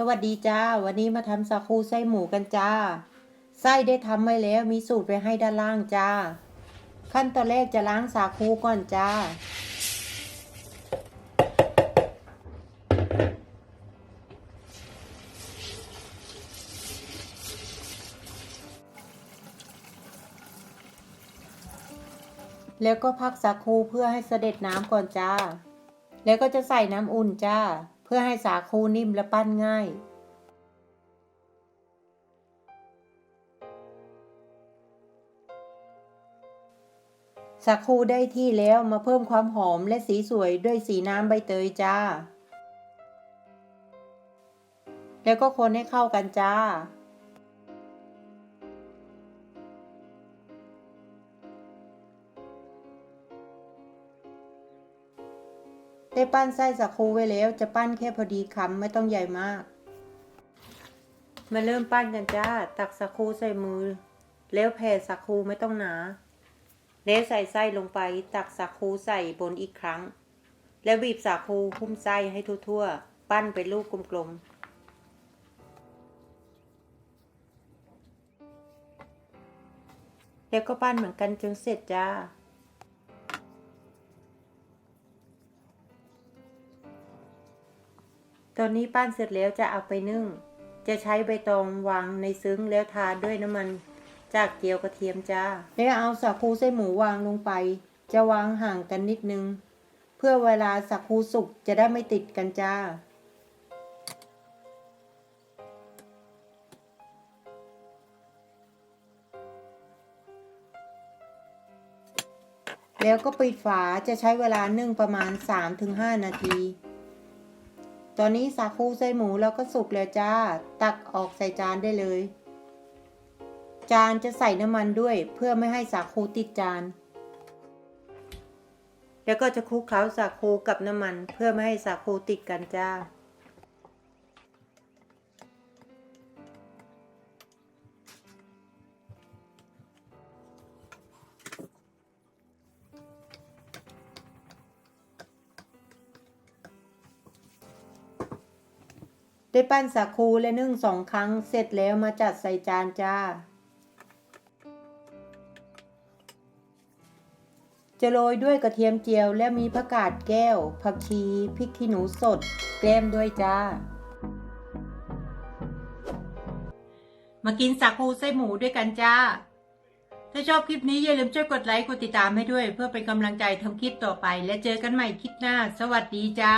สวัสดีจ้า วันนี้มาทำสาคูไส้หมูกันจ้า ไส้ได้ทำไว้แล้วมีสูตรไว้ให้ด้านล่างจ้า ขั้นตอนแรกจะล้างสาคูก่อนจ้า แล้วก็พักสาคูเพื่อให้เสด็จน้ำก่อนจ้า แล้วก็จะใส่น้ำอุ่นจ้า เพื่อให้สาคูนิ่มและปั้นง่าย สาคูได้ที่แล้วมาเพิ่มความหอมและสีสวยด้วยสีน้ำใบเตยจ้า แล้วก็คนให้เข้ากันจ้า ได้ปั้นไส้สาคูไว้แล้ว จะปั้นแค่พอดีคำไม่ต้องใหญ่มาก มาเริ่มปั้นกันจ้า ตักสาคูใส่มือ แล้วแผ่สาคูไม่ต้องหนาแล้วใส่ไส้ลงไป ตักสาคูใส่บนอีกครั้ง แล้วบีบสาคูหุ้มไส้ให้ทั่วๆ ปั้นเป็นลูกกลมๆแล้วก็ปั้นเหมือนกันจนเสร็จจ้า ตอนนี้ปั้นเสร็จแล้วจะเอาไปนึ่ง จะใช้ใบตองวางในซึ้งแล้วทาด้วยน้ำมันจากเจียวกระเทียมจ้า แล้วเอาสาคูไส้หมูวางลงไป จะวางห่างกันนิดนึง เพื่อเวลาสาคูสุกจะได้ไม่ติดกันจ้า แล้วก็ปิดฝาจะใช้เวลานึ่งประมาณ 3-5 นาที ตอนนี้สาคูไส้หมูเราก็สุกแล้วจ้า ตักออกใส่จานได้เลย จานจะใส่น้ำมันด้วยเพื่อไม่ให้สาคูติดจาน แล้วก็จะคลุกเคล้าสาคูกับน้ำมัน เพื่อไม่ให้สาคูติดกันจ้า ได้ปั้นสาคูและนึ่งสองครั้งเสร็จแล้วมาจัดใส่จานจ้า จะโรยด้วยกระเทียมเจียวและมีผักกาดแก้ว ผักชีพริกขี้หนูสดแกล้มด้วยจ้า มากินสาคูไส้หมูด้วยกันจ้า ถ้าชอบคลิปนี้อย่าลืมช่วยกดไลค์กดติดตามให้ด้วย เพื่อเป็นกำลังใจทำคลิปต่อไป และเจอกันใหม่คลิปหน้า สวัสดีจ้า